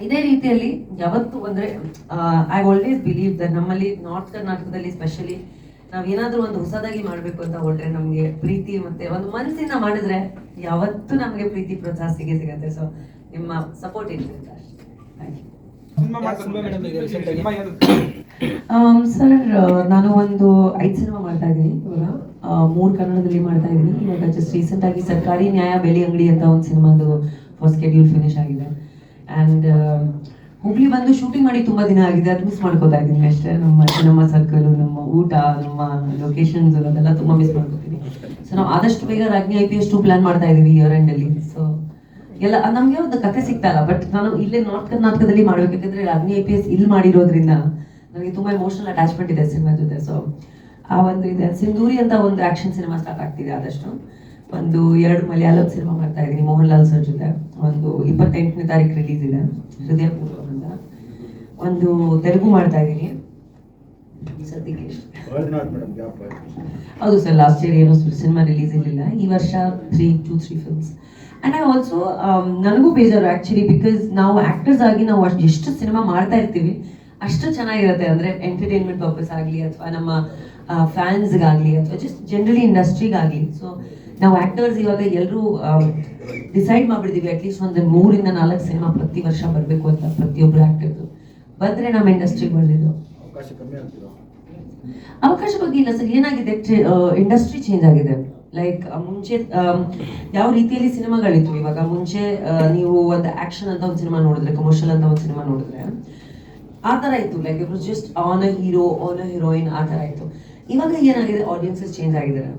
ಇದೇ ರೀತಿಯಲ್ಲಿ ಯಾವತ್ತು ಅಂದ್ರೆ ಐ ಆಲ್ವೇಸ್ ಬಿಲೀವ್ ದ ನಮ್ಮಲ್ಲಿ ನಾರ್ತ್ ಕರ್ನಾಟಕದಲ್ಲಿ ಸ್ಪೆಷಲಿ ನಾವು ಏನಾದರೂ ಒಂದು ಹೊಸದಾಗಿ ಮಾಡಬೇಕು ಅಂತ ಹೊರಟ್ರೆ ನಮಗೆ ಪ್ರೀತಿ ಮತ್ತೆ ಒಂದು ಮನಸ್ಸಿಂದ ಮಾಡಿದ್ರೆ ಯಾವತ್ತೂ ನಮಗೆ ಪ್ರೀತಿ ಪ್ರೋತ್ಸಾಹ ಸಿಗೇ ಸಿಗತ್ತೆ. ಸೊ ನಿಮ್ಮ ಸಪೋರ್ಟ್ ಇರ್ತದೆ ಥ್ಯಾಂಕ್ ಯು ಸರ್ ನಾನು ಒಂದು ಐದು ಸಿನಿಮಾ ಮಾಡ್ತಾ ಇದ್ದೀನಿ. ಇವಾಗ ಮೂರು ಕನ್ನಡದಲ್ಲಿ ಮಾಡ್ತಾ ಇದ್ದೀನಿ. ಇವಾಗ ಜಸ್ಟ್ ರೀಸೆಂಟ್ ಆಗಿ ಸರ್ಕಾರಿ ನ್ಯಾಯ ಬೆಲೆ ಅಂಗಡಿ ಅಂತ ಒಂದು ಸಿನಿಮಾದು ಫಸ್ಟ್ ಸ್ಕೆಡ್ಯೂಲ್ ಫಿನಿಶ್ ಆಗಿದೆ. ಆ್ಯಂಡ್ ಹುಬ್ಳಿ ಬಂದು ಶೂಟಿಂಗ್ ಮಾಡಿ ತುಂಬ ದಿನ ಆಗಿದೆ. ಅದು ಮಿಸ್ ಮಾಡ್ಕೋತಾ ಇದ್ದೀನಿ ಅಷ್ಟೇ. ನಮ್ಮ ನಮ್ಮ ಸರ್ಕಲ್ ನಮ್ಮ ಊಟ ನಮ್ಮ ಲೊಕೇಶನ್ಸ್ ಅದೆಲ್ಲ ತುಂಬ ಮಿಸ್ ಮಾಡ್ಕೋತೀನಿ. ಸೊ ನಾವು ಆದಷ್ಟು ಬೇಗ Ragini I P S two plan ಮಾಡ್ತಾ ಇದ್ದೀವಿ ಇಯರ್ ಎಂಡಲ್ಲಿ ಅಲ್ಲಿ. ಸೊ ಎಲ್ಲ, ನಮ್ಗೆ ಒಂದು ಕತೆ ಸಿಗ್ತಾ ಇಲ್ಲ ಬಟ್ ನಾನು ಇಲ್ಲೇ ನಾರ್ತ್ ಕರ್ನಾಟಕದಲ್ಲಿ ಮಾಡ್ಬೇಕಂದ್ರೆ ಅಗ್ನಿ ಐ ಪಿ ಎಸ್ ಇಲ್ಲಿ ಮಾಡಿರೋದ್ರಿಂದ ನನಗೆ ತುಂಬಾ ಇಮೋಷನಲ್ ಅಟ್ಯಾಚ್ಮೆಂಟ್ ಇದೆ ಸಿನಿಮಾ ಜೊತೆ. ಸೊ ಆ ಒಂದು ಇದೆ. ಸಿಂಧೂರಿ ಅಂತ ಒಂದು ಆಕ್ಷನ್ ಸಿನಿಮಾ ಸ್ಟಾರ್ಟ್ ಆಗ್ತಿದೆ ಆದಷ್ಟು. ಒಂದು ಎರಡು ಮಲಯಾಳಂ ಸಿನಿಮಾ ಮಾಡ್ತಾ ಇದ್ದೀನಿ ಮೋಹನ್ ಲಾಲ್ ಸರ್ ಜೊತೆ. ಒಂದು ಇಪ್ಪತ್ತೆಂಟನೇ ತಾರೀಕು ರಿಲೀಸ್ ಇದೆ ಹೃದಯ ಪೂರ್ವಕ ಅಂತ ಒಂದು ತೆಲುಗು ಮಾಡ್ತಾ ಇದ್ದೀನಿ. ಸದ್ಯಕ್ಕೆ ಹೌದು ಸರ್ ಲಾಸ್ಟ್ ಇಯರ್ ಏನೋ ಸಿನಿಮಾ ರಿಲೀಸ್ ಇರಲಿಲ್ಲ. ಈ ವರ್ಷ three two three films and I also ನನಗೂ ಬೇಜಾರು ಆ್ಯಕ್ಚುಲಿ ಬಿಕಾಸ್ ನಾವು ಆ್ಯಕ್ಟರ್ಸ್ ಆಗಿ ನಾವು ಅಷ್ಟು ಎಷ್ಟು ಸಿನಿಮಾ ಮಾಡ್ತಾ ಇರ್ತೀವಿ ಅಷ್ಟು ಚೆನ್ನಾಗಿರುತ್ತೆ. ಅಂದರೆ ಎಂಟರ್ಟೈನ್ಮೆಂಟ್ ಪರ್ಪಸ್ ಆಗಲಿ ಅಥವಾ ನಮ್ಮ ಫ್ಯಾನ್ಸ್ಗಾಗಲಿ ಅಥವಾ ಜಸ್ಟ್ ಜನರಲಿ ಇಂಡಸ್ಟ್ರಿಗಾಗಲಿ ಸೊ ನಾವು ಆ್ಯಕ್ಟರ್ಸ್ ಇವಾಗ ಎಲ್ಲರೂ ಡಿಸೈಡ್ ಮಾಡಿಬಿಡ್ತೀವಿ ಅಟ್ಲೀಸ್ಟ್ ಒಂದು ಮೂರಿಂದ ನಾಲ್ಕು ಸಿನಿಮಾ ಪ್ರತಿ ವರ್ಷ ಬರಬೇಕು ಅಂತ ಪ್ರತಿಯೊಬ್ಬರು ಆ್ಯಕ್ಟರ್ದು ಬಂದರೆ ನಮ್ಮ ಇಂಡಸ್ಟ್ರಿಗೆ ಒಳ್ಳೇದು. ಅವಕಾಶ ಬಗ್ಗೆ ಇಲ್ಲ ಸರ್. ಏನಾಗಿದೆ? ಇಂಡಸ್ಟ್ರಿ ಚೇಂಜ್ ಆಗಿದೆ. ಲೈಕ್ ಮುಂಚೆ ಯಾವ ರೀತಿಯಲ್ಲಿ ಸಿನಿಮಾಗಳಿತ್ತು ಇವಾಗ ಮುಂಚೆ ನೀವು ಒಂದು ಆಕ್ಷನ್ ಅಂತ ಒಂದು ಸಿನಿಮಾ ನೋಡಿದ್ರೆ ಕಮರ್ಷಿಯಲ್ ಅಂತ ಒಂದು ಸಿನಿಮಾ ನೋಡಿದ್ರೆ, ಆ ಥರ ಇತ್ತು. Like it was just on a hero on a heroine ಆ ಥರ ಇತ್ತು. ಇವಾಗ ಏನಾಗಿದೆ? ಆಡಿಯನ್ಸಸ್ ಚೇಂಜ್ ಆಗಿದ್ದಾರೆ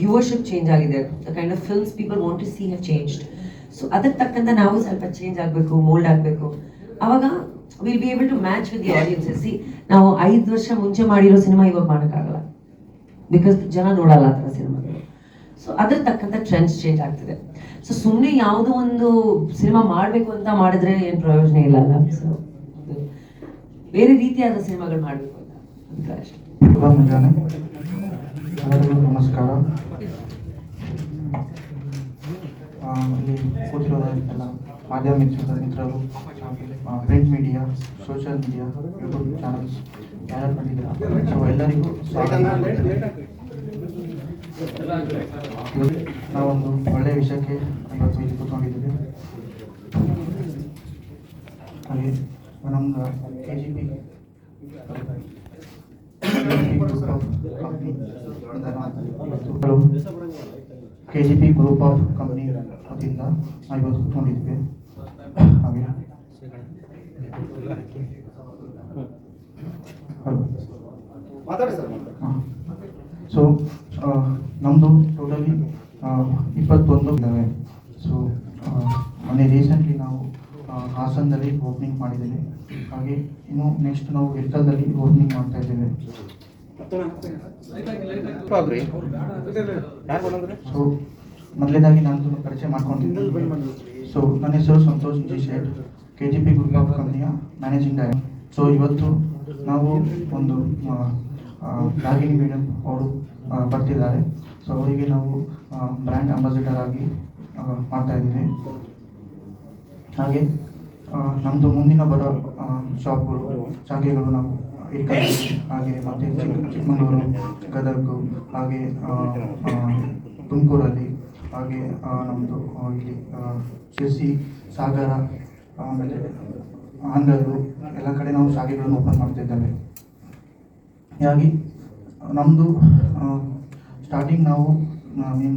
ವ್ಯೂವರ್ಶಿಪ್ ಚೇಂಜ್ ಆಗಿದೆ. Kind of films people want to see have changed so ಅದಕ್ಕೆ ತಕ್ಕಂತ ನಾವು ಸ್ವಲ್ಪ ಚೇಂಜ್ ಆಗಬೇಕು ಮೋಲ್ಡ್ ಆಗಬೇಕು. ಅವಾಗ will be able to match with the audiences see ನಾವು ಐದು ವರ್ಷ ಮುಂಚೆ ಮಾಡಿರೋ ಸಿನಿಮಾ ಇವಾಗ ಮಾಡೋಕ್ಕಾಗಲ್ಲ. ಬಿಕಾಸ್ ಜನ ನೋಡಲ್ಲ ಆ ಥರ ಸಿನಿಮಾಗಳು. ಸೊ ಅದ್ರ ತಕ್ಕಂಥ ಟ್ರೆಂಡ್ಸ್ ಚೇಂಜ್ ಆಗ್ತಿದೆ. ಸೊ ಸುಮ್ಮನೆ ಯಾವುದೋ ಒಂದು ಸಿನಿಮಾ ಮಾಡಬೇಕು ಅಂತ ಮಾಡಿದ್ರೆ ಏನು ಪ್ರಯೋಜನ ಇಲ್ಲ ಅಲ್ಲ? ಸೊ ಬೇರೆ ರೀತಿಯಾದ ಸಿನಿಮಾಗಳು ಮಾಡಬೇಕು ಅಂತ ಅಭಿಪ್ರಾಯ ಅಷ್ಟೇ. ನಮಸ್ಕಾರ. ಮಾಧ್ಯಮ ಮಿತ್ರರ print media social media YouTube channels ಯಾರು ಎಲ್ಲರಿಗೂ ನಾವೊಂದು ಒಳ್ಳೆಯ ವಿಷಯಕ್ಕೆ ಇವತ್ತು ಇಲ್ಲಿ ಕೂತ್ಕೊಂಡಿದ್ದೀವಿ. ಹಾಗೆ, ನಮ್ದು K G P K G P group of company ವತಿಯಿಂದ ನಾವು ಇವತ್ತು ಕೂತ್ಕೊಂಡಿದ್ವಿ ಸೊ ನಮ್ಮದು ಟೋಟಲಿ ಇಪ್ಪತ್ತೊಂದು ಇದ್ದಾವೆ ಸೊ ಮೊನ್ನೆ ರೀಸೆಂಟ್ಲಿ ನಾವು ಹಾಸನದಲ್ಲಿ ಓಪನಿಂಗ್ ಮಾಡಿದ್ದೇವೆ. ಹಾಗೆ ಇನ್ನು ನೆಕ್ಸ್ಟ್ ನಾವು ಎತ್ತರದಲ್ಲಿ ಓಪನಿಂಗ್ ಮಾಡ್ತಾ ಇದ್ದೇವೆ. ಸೊ ಮೊದಲೇದಾಗಿ ನಾನು ಪರಿಚಯ ಮಾಡ್ಕೊಂಡಿದ್ದೀನಿ ಸೊ ನನ್ನ ಹೆಸರು Santosh G Shet K G P of ಕಂಪ್ನಿಯ managing director so ಇವತ್ತು ನಾವು ಒಂದು ರಾಗಿಣಿ ಮೇಡಮ್ ಅವರು ಬರ್ತಿದ್ದಾರೆ. ಸೊ ಅವರಿಗೆ ನಾವು ಬ್ರ್ಯಾಂಡ್ ಅಂಬಾಸಿಡರ್ ಆಗಿ ಮಾಡ್ತಾಯಿದ್ದೀವಿ ಹಾಗೆ ನಮ್ಮದು ಮುಂದಿನ ಬರೋ ಶಾಪ್ಗಳು, ಶಾಖೆಗಳು ನಾವು ಇಟ್ಕೊಂಡಿದ್ದೀವಿ ಹಾಗೆ ಮತ್ತು ಚಿಕ್ಕ ಚಿಕ್ಕಮಗಳೂರು, ಗದಗ, ಹಾಗೆ ತುಮಕೂರಲ್ಲಿ ಹಾಗೆ ನಮ್ಮದು ಇಲ್ಲಿ ಶಿರ್ಸಿ ಸಾಗರ, ಆಮೇಲೆ ಆಂಧ್ರರು ಎಲ್ಲ ಕಡೆ ನಾವು ಶಾಖೆಗಳನ್ನು ಓಪನ್ ಮಾಡ್ತಿದ್ದೇವೆ ಹೀಗಾಗಿ ನಮ್ಮದು ಸ್ಟಾರ್ಟಿಂಗ್ ನಾವು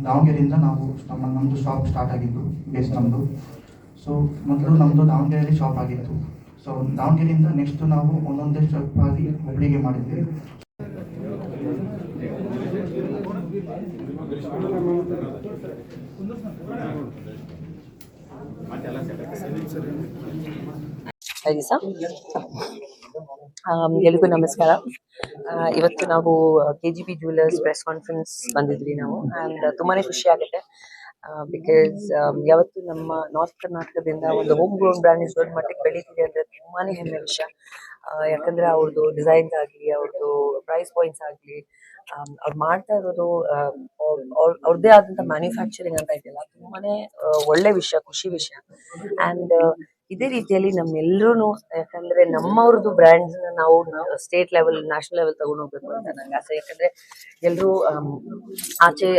ದಾವಣಗೆರೆಯಿಂದ ನಾವು ನಮ್ಮ ನಮ್ಮದು ಶಾಪ್ ಸ್ಟಾರ್ಟ್ ಆಗಿದ್ದು ಬೇಸ್ ನಮ್ಮದು ಸೊ ಮೊದಲು ನಮ್ಮದು ದಾವಣಗೆರೆಯಲ್ಲಿ ಶಾಪ್ ಆಗಿತ್ತು. ಸೊ ದಾವಣಗೆರೆಯಿಂದ ನೆಕ್ಸ್ಟ್ ನಾವು ಒಂದೊಂದೇ ಸ್ಟೆಪ್ ಆಗಿ ಹುಬ್ಳಿಗೆ ಮಾಡಿದ್ವಿ. ಸರಿ? ಎಲ್ರಿಗೂ ನಮಸ್ಕಾರ. ಇವತ್ತು ನಾವು K G B jewellers press conference ಬಂದಿದ್ವಿ ನಾವು ಆ್ಯಂಡ್ ತುಂಬಾನೇ ಖುಷಿ ಆಗುತ್ತೆ. ಬಿಕಾಸ್ ಯಾವತ್ತು ನಮ್ಮ ನಾರ್ತ್ ಕರ್ನಾಟಕದಿಂದ ಒಂದು ಹೋಮ್ ಗ್ರೋನ್ ಬ್ರ್ಯಾಂಡ್ ದೊಡ್ಡ ಮಟ್ಟಿಗೆ ಬೆಳೀತಿದೆ ಅಂದ್ರೆ ತುಂಬಾನೇ ಹೆಮ್ಮೆ ವಿಷಯ. ಯಾಕಂದ್ರೆ ಅವ್ರದ್ದು ಡಿಸೈನ್ಸ್ ಆಗಲಿ ಅವ್ರದ್ದು ಪ್ರೈಸ್ ಪಾಯಿಂಟ್ಸ್ ಆಗಲಿ ಅವ್ರು ಮಾಡ್ತಾ ಇರೋದು ಅವ್ರದ್ದೇ ಆದಂತ ಮ್ಯಾನುಫ್ಯಾಕ್ಚರಿಂಗ್ ಅಂತ ಇದೆಯಲ್ಲ ತುಂಬಾನೇ ಒಳ್ಳೆ ವಿಷಯ ಖುಷಿ ವಿಷಯ. ಆ್ಯಂಡ್ ಇದೇ ರೀತಿಯಲ್ಲಿ ನಮ್ಮೆಲ್ಲರೂ ಯಾಕಂದ್ರೆ ನಮ್ಮವ್ರದ್ದು ಬ್ರ್ಯಾಂಡ್ಸ್ ನಾವು ಸ್ಟೇಟ್ ಲೆವೆಲ್ ನ್ಯಾಷನಲ್ ಲೆವೆಲ್ ತಗೊಂಡು ಹೋಗ್ಬೇಕು ಅಂತ ನಂಗೆ ಆಸೆ. ಯಾಕಂದ್ರೆ ಎಲ್ಲರೂ ಆಚೆ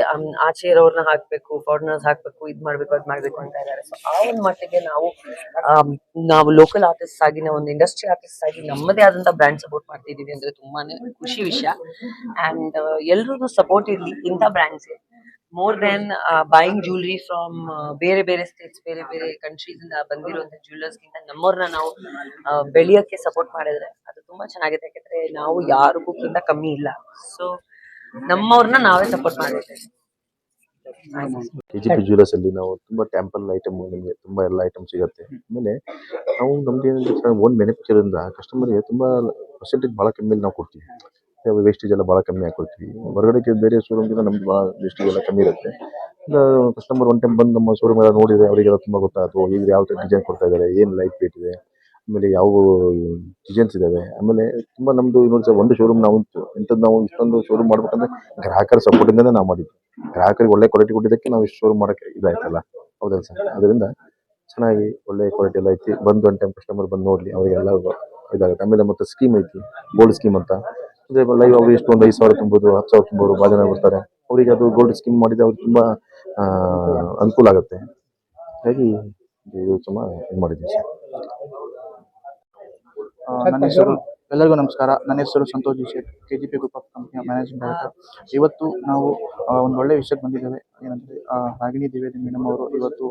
ಆಚೆ ಇರೋರ್ನ ಹಾಕ್ಬೇಕು ಫಾರಿನರ್ಸ್ ಹಾಕ್ಬೇಕು, ಇದ್ ಮಾಡ್ಬೇಕು, ಅದ್ ಮಾಡ್ಬೇಕು ಅಂತ ಇದ್ದಾರೆ ಸೊ ಆ ಒಂದು ಮಟ್ಟಿಗೆ ನಾವು ನಾವು ಲೋಕಲ್ ಆರ್ಟಿಸ್ಟ್ ಆಗಿ ನಾವು ಒಂದು ಇಂಡಸ್ಟ್ರಿ ಆರ್ಟಿಸ್ಟ್ ಆಗಿ ನಮ್ಮದೇ ಆದಂತ ಬ್ರ್ಯಾಂಡ್ ಸಪೋರ್ಟ್ ಮಾಡ್ತಿದೀವಿ ಅಂದ್ರೆ ತುಂಬಾನೇ ಖುಷಿ ವಿಷಯ. ಅಂಡ್ ಎಲ್ರಿಗೂ ಸಪೋರ್ಟ್ ಇರ್ಲಿ ಇಂಥ ಬ್ರ್ಯಾಂಡ್ಸ್ಗೆ more than buying jewellery from ಬೇರೆ ಬೇರೆ ಸ್ಟೇಟ್ಸ್ ಬೇರೆ ಬೇರೆ ಕಂಟ್ರೀಸ್ ಇಂದ ಬಂದಿರುವಂತ ಜ್ಯುವೆಲ್ಲರ್ಸ್ ಗಿಂತ ನಮ್ಮವ್ರನ್ನ ನಾವು ಬೆಳೆಯೋಕೆ ಬೆಳೆಯಕ್ಕೆ ಸಪೋರ್ಟ್ ಮಾಡಿದ್ರೆ ಅದು ತುಂಬಾ ಚೆನ್ನಾಗಿದೆ. ಯಾಕಂದ್ರೆ ನಾವು ಯಾರಿಗೂ ಕಿಂತ ಕಮ್ಮಿ ಇಲ್ಲ. ಸೊ ನಮ್ಮವ್ರನ್ನ ನಾವೇ ಸಪೋರ್ಟ್ ಮಾಡಿದ್ದೇವೆ ಕೆಜಿಪಿ ಜ್ಯುವೆಲರ್ಸ್ ಅಲ್ಲಿ ನಾವು ತುಂಬಾ ಟೆಂಪಲ್ ಐಟಮ್ ನಿಮಗೆ ತುಂಬಾ ಎಲ್ಲ ಐಟಮ್ ಸಿಗುತ್ತೆ. ಆಮೇಲೆ ನಾವು ನಮ್ದು ಏನಂದ್ರೆ ಓನ್ ಮ್ಯಾನುಫ್ಯಾಕ್ಚರ್ ಇಂದ ಕಸ್ಟಮರ್ಗೆ ತುಂಬಾ ಪರ್ಸೆಂಟೇಜ್ ಭಾಳ ಕಮ್ಮಿಯಲ್ಲಿ ನಾವು ಕೊಡ್ತೀವಿ. ವೇಸ್ಟೇಜ್ ಎಲ್ಲ ಭಾಳ ಕಮ್ಮಿ ಹಾಕೊಳ್ತೀವಿ. ಹೊರಗಡೆ ಬೇರೆ ಶೋರೂಮ್ಗಿಂತ ನಮ್ದು ಭಾಳ ವೇಸ್ಟೇಜ್ ಎಲ್ಲ ಕಮ್ಮಿ ಇರುತ್ತೆ. ಕಸ್ಟಮರ್ ಒನ್ ಟೈಮ್ ಬಂದು ನಮ್ಮ ಶೋರೂಮ್ ಎಲ್ಲ ನೋಡಿದ್ರೆ ಅವರಿಗೆಲ್ಲ ತುಂಬ ಗೊತ್ತಾಯ್ತು ಈಗ ಯಾವ ಥರ ಡಿಸೈನ್ ಕೊಡ್ತಾ ಇದ್ದಾರೆ ಏನು ಲೈಟ್ ವೇಟ್ ಇದೆ, ಆಮೇಲೆ ಯಾವ ಡಿಸೈನ್ಸ್ ಇದ್ದಾವೆ ಆಮೇಲೆ ತುಂಬ ನಮ್ದು ಇನ್ನೊಂದು ಸಹ ಒಂದು ಶೋರೂಮ್ ನಾವು ಇಂಥದ್ದು ನಾವು ಇಷ್ಟೊಂದು ಶೋರೂಮ್ ಮಾಡ್ಬೇಕಂದ್ರೆ ಗ್ರಾಹಕರ ಸಪೋರ್ಟ್ ಇಂದನೇ ನಾವು ಮಾಡಿದ್ವಿ ಗ್ರಾಹಕರಿಗೆ ಒಳ್ಳೆ ಕ್ವಾಲಿಟಿ ಕೊಟ್ಟಿದ್ದಕ್ಕೆ ನಾವು ಇಷ್ಟು ಶೋರೂಮ್ ಮಾಡಕ್ಕೆ ಇದಾಯ್ತಲ್ಲ. ಹೌದಲ್ಲ ಸರ್? ಅದರಿಂದ ಚೆನ್ನಾಗಿ ಒಳ್ಳೆ ಕ್ವಾಲಿಟಿ ಎಲ್ಲ ಐತಿ ಬಂದು ಒನ್ ಟೈಮ್ ಕಸ್ಟಮರ್ ಬಂದು ನೋಡಲಿ, ಅವರಿಗೆಲ್ಲ ಇದಾಗುತ್ತೆ. ಆಮೇಲೆ ಮತ್ತೆ ಸ್ಕೀಮ್ ಐತಿ ಗೋಲ್ಡ್ ಸ್ಕೀಮ್ ಅಂತ. ಲೈವ್ ಅವ್ರು ಎಷ್ಟು ಒಂದು ಐದು ಸಾವಿರ ತುಂಬೋದು, ಹತ್ತು ಸಾವಿರ ತುಂಬೋದು ಭಾಳ ಜನ ಬರ್ತಾರೆ. ಅವರಿಗೆ ಅದು ಗೋಲ್ಡ್ ಸ್ಕೀಮ್ ಮಾಡಿದ್ರೆ ಅವ್ರಿಗೆ ತುಂಬಾ ಅನುಕೂಲ ಆಗುತ್ತೆ. ಹಾಗಾಗಿ ಇದು ತುಂಬಾ ಇದು ಸರ್. ನನ್ನ ಹೆಸರು ಎಲ್ಲರಿಗೂ ನಮಸ್ಕಾರ. ನನ್ನ ಹೆಸರು Santosh Shet K G P group of ಕಂಪ್ನಿಯ managing director ಇವತ್ತು ನಾವು ಒಂದು ಒಳ್ಳೆ ವಿಷಯಕ್ಕೆ ಬಂದಿದ್ದೇವೆ. ಏನಂದರೆ ರಾಗಿಣಿ ದ್ವಿವೇದಿ ಮೇಡಮ್ ಅವರು ಇವತ್ತು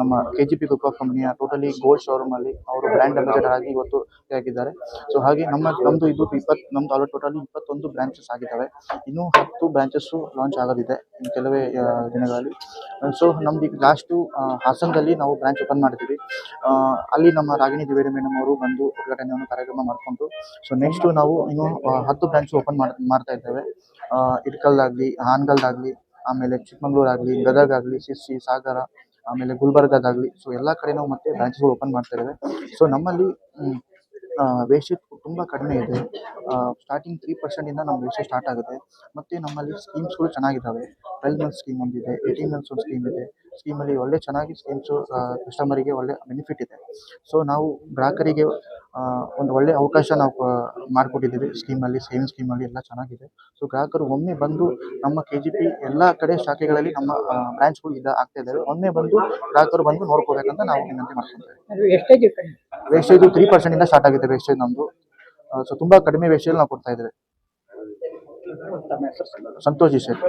ನಮ್ಮ K G P group of ಕಂಪ್ನಿಯ totally gold ಶೋರೂಮಲ್ಲಿ ಅವರು ಬ್ರ್ಯಾಂಡ್ ಅಂಬಾಸಿಡರ್ ಆಗಿ ಇವತ್ತು ಆಗಿದ್ದಾರೆ ಸೊ ಹಾಗೆ ನಮ್ಮ ನಮ್ಮದು ಇದು ಇಪ್ಪತ್ತು ನಮ್ಮದು ಆಲ್ರೆಡಿ ಟೋಟಲಿ ಇಪ್ಪತ್ತೊಂದು ಬ್ರಾಂಚಸ್ ಆಗಿದ್ದಾವೆ. ಇನ್ನೂ ಹತ್ತು ಬ್ರಾಂಚಸ್ಸು ಲಾಂಚ್ ಆಗೋದಿದೆ ಕೆಲವೇ ದಿನಗಳಲ್ಲಿ. ಸೊ ನಮ್ದು ಈಗ ಲಾಸ್ಟು ಹಾಸನದಲ್ಲಿ ನಾವು ಬ್ರಾಂಚ್ ಓಪನ್ ಮಾಡಿದ್ದೀವಿ. ಅಲ್ಲಿ ನಮ್ಮ ರಾಗಿಣಿ ದ್ವಿವೇದಿ ಮೇಡಮ್ ಅವರು ಬಂದು ಉದ್ಘಾಟನೆಯನ್ನು ಕಾರ್ಯಕ್ರಮ ಮಾಡಿಕೊಂಡು ಸೊ ನೆಕ್ಸ್ಟ್ ನಾವು ಇನ್ನು ಹತ್ತು ಬ್ರಾಂಚ್ ಓಪನ್ ಮಾಡ್, ಮಾಡ್ತಾ ಇದ್ದೇವೆ. ಇಟ್ಕಲ್ದಾಗಲಿ, ಹಾನಗಲ್ದಾಗಲಿ, ಆಮೇಲೆ ಚಿಕ್ಕಮಂಗ್ಳೂರು ಆಗಲಿ ಗದಗ ಆಗಲಿ ಶಿರ್ಸಿ, ಸಾಗರ, ಆಮೇಲೆ ಗುಲ್ಬರ್ಗದಾಗಲಿ. ಸೊ ಎಲ್ಲ ಕಡೆ ನಾವು ಮತ್ತೆ ಬ್ರಾಂಚ್ಗಳು ಓಪನ್ ಮಾಡ್ತಾ ಇದ್ದೇವೆ. ಸೊ ನಮ್ಮಲ್ಲಿ ವೇಸ್ಟೇಜ್ ತುಂಬ ಕಡಿಮೆ ಇದೆ. ಸ್ಟಾರ್ಟಿಂಗ್ ತ್ರೀ ಪರ್ಸೆಂಟಿಂದ ನಮ್ಮ ವೇಸ್ಟೇಜ್ ಸ್ಟಾರ್ಟ್ ಆಗುತ್ತೆ. ಮತ್ತು ನಮ್ಮಲ್ಲಿ ಸ್ಕೀಮ್ಸ್ಗಳು ಚೆನ್ನಾಗಿದ್ದಾವೆ ಟ್ವೆಲ್ ಮಂತ್ ಸ್ಕೀಮ್ ಒಂದಿದೆ ಏಯ್ಟೀನ್ ಮಂತ್ಸ್ ಒಂದು ಸ್ಕೀಮ್ ಇದೆ. ಸ್ಕೀಮಲ್ಲಿ ಒಳ್ಳೆ ಚೆನ್ನಾಗಿ ಸ್ಕೀಮ್ಸು ಕಸ್ಟಮರಿಗೆ ಒಳ್ಳೆ ಬೆನಿಫಿಟ್ ಇದೆ. ಸೊ ನಾವು ಗ್ರಾಹಕರಿಗೆ ಒಂದು ಒಳ್ಳೆ ಅವಕಾಶ ನಾವು ಮಾಡಿಕೊಟ್ಟಿದ್ದೀವಿ. ಸ್ಕೀಮಲ್ಲಿ ಸೇವಿಂಗ್ ಸ್ಕೀಮಲ್ಲಿ ಎಲ್ಲ ಚೆನ್ನಾಗಿದೆ. ಸೊ ಗ್ರಾಹಕರು ಒಮ್ಮೆ ಬಂದು ನಮ್ಮ ಕೆ ಜಿ ಪಿ ಎಲ್ಲ ಕಡೆ ಶಾಖೆಗಳಲ್ಲಿ ನಮ್ಮ ಬ್ರಾಂಚ್ಗಳು ಇದು ಆಗ್ತಾ ಇದ್ದಾವೆ ಒಮ್ಮೆ ಬಂದು ಗ್ರಾಹಕರು ಬಂದು ನೋಡ್ಕೋಬೇಕಂತ ನಾವು ವಿನಂತಿ ಮಾಡ್ಕೊತೇವೆ ವೇಸ್ಟೇಜ್ ತ್ರೀ ಪರ್ಸೆಂಟಿಂದ ಸ್ಟಾರ್ಟ್ ಆಗಿದೆ ವೇಸ್ಟೇಜ್ ನಮ್ಮದು ಸೊ ತುಂಬಾ ಕಡಿಮೆ ವೆಚ್ಚದಲ್ಲಿ ನಾವು ಕೊಡ್ತಾ ಇದ್ದೇವೆ. ಸಂತೋಷ್ ಸರ್.